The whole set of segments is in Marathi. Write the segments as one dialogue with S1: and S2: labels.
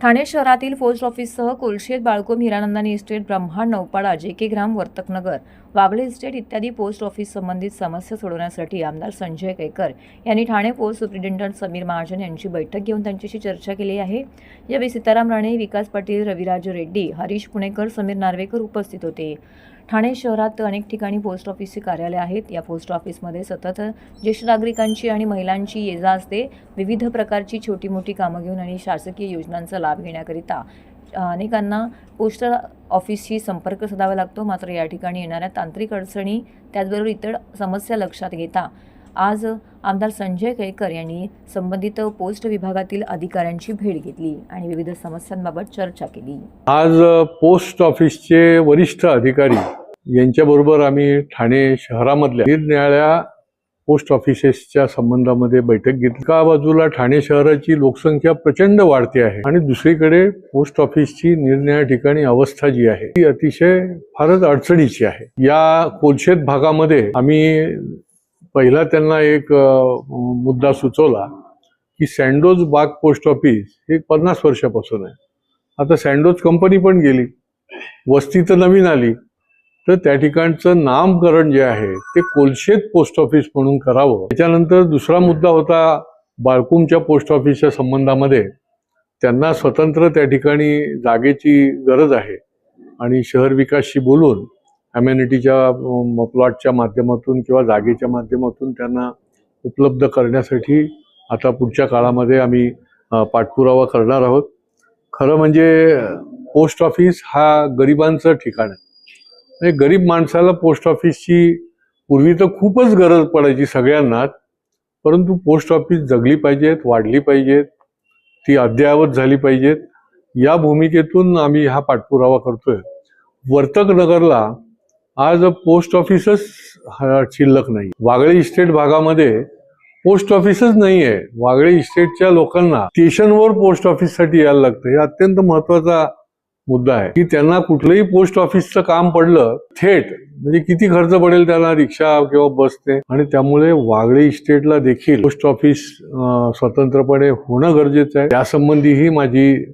S1: ठाणे शहरातील post ऑफिससह Kolshet Balkum Hiranandani estate Brahmand Naupada J K Gram Vartaknagar. Wagle estate इत्यादी पोस्ट ऑफिस संबंधित समस्या सोडवण्यासाठी आमदार संजय केकर यांनी ठाणे पोस्ट सुप्रिंटेंडंट समीर महाजन यांची बैठक घेऊन त्यांच्याशी चर्चा केली आहे. यावेळी सीताराम राणे विकास पाटील रविराज रेड्डी हरीश पुणेकर समीर नार्वेकर उपस्थित होते. ठाणे शहरात अनेक ठिकाणी पोस्ट ऑफिसची कार्यालय आहेत. या पोस्ट ऑफिसमध्ये सतत ज्येष्ठ नागरिकांची आणि महिलांची ये जा असते. विविध प्रकारची छोटी मोठी कामं घेऊन आणि शासकीय योजनांचा लाभ घेण्याकरिता अनेकांना पोस्ट ऑफिसशी संपर्क साधावा लागतो. मात्र या ठिकाणी येणाऱ्या तांत्रिक अडचणी त्याचबरोबर इतर समस्या लक्षात घेता. आज आमदार संजय केळकर यांनी संबंधित पोस्ट विभागातील अधिकाऱ्यांची भेट घेतली आणि विविध समस्यांबाबत चर्चा केली.
S2: आज पोस्ट ऑफिसचे वरिष्ठ अधिकारी यांच्याबरोबर आम्ही ठाणे शहरामधल्या निरनिराळ्या पोस्ट ऑफिसेसच्या संबंधामध्ये बैठक घेतली. एका बाजूला ठाणे शहराची लोकसंख्या प्रचंड वाढते आहे आणि दुसरीकडे पोस्ट ऑफिसची निरनिराळ्या ठिकाणी अवस्था जी आहे ती अतिशय फारच अडचणीची आहे. या कोलशेत भागामध्ये आम्ही पहिला त्यांना एक मुद्दा सुचवला की सँडोज बाग पोस्ट ऑफिस हे पन्नास वर्षापासून आहे. आता सँडोज कंपनी पण गेली वस्ती तर नवीन आली तर त्या ठिकाणचं नामकरण जे आहे ते कोलशेत पोस्ट ऑफिस म्हणून करावं. त्याच्यानंतर दुसरा मुद्दा होता बाळकुमच्या पोस्ट ऑफिसच्या संबंधामध्ये. त्यांना स्वतंत्र त्या ठिकाणी जागेची गरज आहे. आणि शहर विकासशी बोलून अम्युनिटीच्या प्लॉटच्या माध्यमातून किंवा जागेच्या माध्यमातून त्यांना उपलब्ध करण्यासाठी आता पुढच्या काळामध्ये आम्ही पाठपुरावा करणार आहोत. खरं म्हणजे पोस्ट ऑफिस हा गरिबांचं ठिकाण आहे. म्हणजे गरीब माणसाला पोस्ट ऑफिसची पूर्वी तर खूपच गरज पडायची सगळ्यांनाच परंतु पोस्ट ऑफिस जगली पाहिजेत वाढली पाहिजेत ती अद्ययावत झाली पाहिजेत. या भूमिकेतून आम्ही हा पाठपुरावा करतोय. वर्तक नगरला आज पोस्ट ऑफिसच शिल्लक नाही. वागळे इस्टेट भागामध्ये पोस्ट ऑफिसच नाही आहे वागळे इस्टेटच्या लोकांना स्टेशनवर पोस्ट ऑफिससाठी यायला लागतं हे अत्यंत महत्त्वाचा मुद्दा आहे की त्यांना कुठलंही पोस्ट ऑफिसचं काम पडलं थेट म्हणजे किती खर्च पडेल त्याला रिक्षा किंवा बसने? आणि त्यामुळे वागळे इस्टेटला देखील पोस्ट ऑफिस स्वतंत्रपणे होणं गरजेचं आहे. त्यासंबंधीही माझी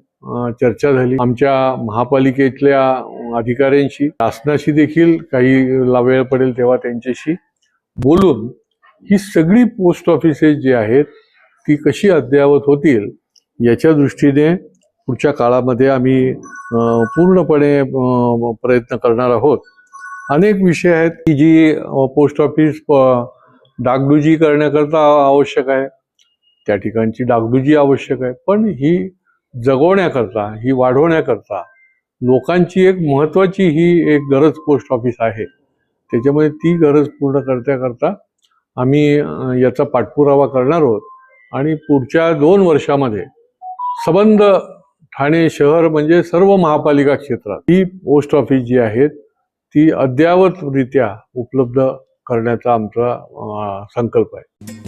S2: चर्चा झाली. आमच्या महापालिकेतल्या अधिकाऱ्यांशी शासनाशी देखील काही ला वेळ पडेल तेव्हा त्यांच्याशी बोलून ही सगळी पोस्ट ऑफिसेस जी आहेत ती कशी अद्ययावत होतील याच्या दृष्टीने पुढच्या काळामध्ये आम्ही पूर्णपणे प्रयत्न करणार आहोत. अनेक विषय आहेत की जी पोस्ट ऑफिस डागडुजी करण्याकरता आवश्यक आहे. त्या ठिकाणची डागडुजी आवश्यक आहे. पण ही जगवण्याकरता ही वाढवण्याकरता लोकांची एक महत्त्वाची ही एक गरज पोस्ट ऑफिस आहे. त्याच्यामुळे ती गरज पूर्ण करता आम्ही याचा पाठपुरावा करणार आहोत. आणि पुढच्या दोन वर्षामध्ये संबंध ठाणे शहर म्हणजे सर्व महापालिका क्षेत्रात. ही पोस्ट ऑफिस जी आहेत ती अद्यावतरित्या उपलब्ध करण्याचा आमचा संकल्प आहे.